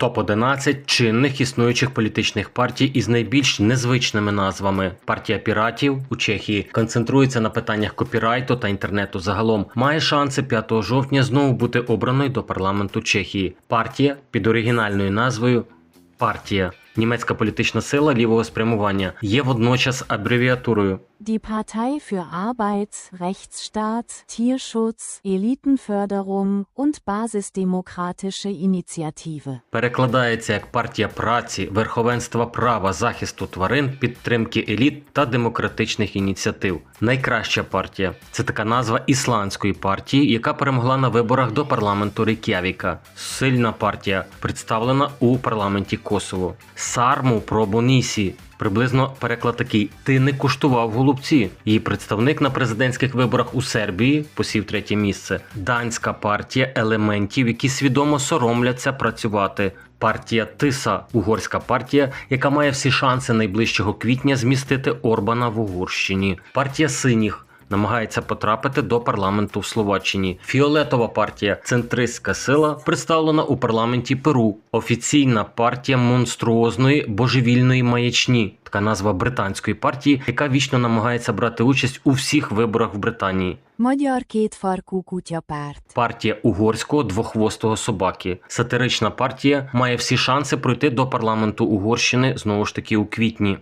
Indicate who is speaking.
Speaker 1: Топ 11 чинних існуючих політичних партій із найбільш незвичними назвами. Партія піратів у Чехії концентрується на питаннях копірайту та інтернету загалом. Має шанси 5 жовтня знову бути обраною до парламенту Чехії. Партія під оригінальною назвою Партія. Німецька політична сила лівого спрямування є водночас абревіатурою
Speaker 2: Die Partei für Arbeits-, Rechtsstaat, Tierschutz, Elitenförderung und basisdemokratische Initiative.
Speaker 1: Перекладається як партія праці, верховенства права, захисту тварин, підтримки еліт та демократичних ініціатив. Найкраща партія це така назва ісландської партії, яка перемогла на виборах до парламенту Рейк'явіка. Сильна партія представлена у парламенті Косово. Сарму Пробонісі. Приблизно переклад такий: Ти не куштував голубці. Її представник на президентських виборах у Сербії посів третє місце. Данська партія елементів, які свідомо соромляться працювати. Партія Тиса, угорська партія, яка має всі шанси найближчого квітня змістити Орбана в Угорщині. Партія синіх. Намагається потрапити до парламенту в Словаччині. Фіолетова партія, центристська сила, представлена у парламенті Перу. Офіційна партія монструозної божевільної маячні, така назва британської партії, яка вічно намагається брати участь у всіх виборах в Британії.
Speaker 2: Magyar kétfarkú kutyapárt.
Speaker 1: Партія угорського двохвостого собаки. Сатирична партія має всі шанси пройти до парламенту Угорщини знову ж таки у квітні.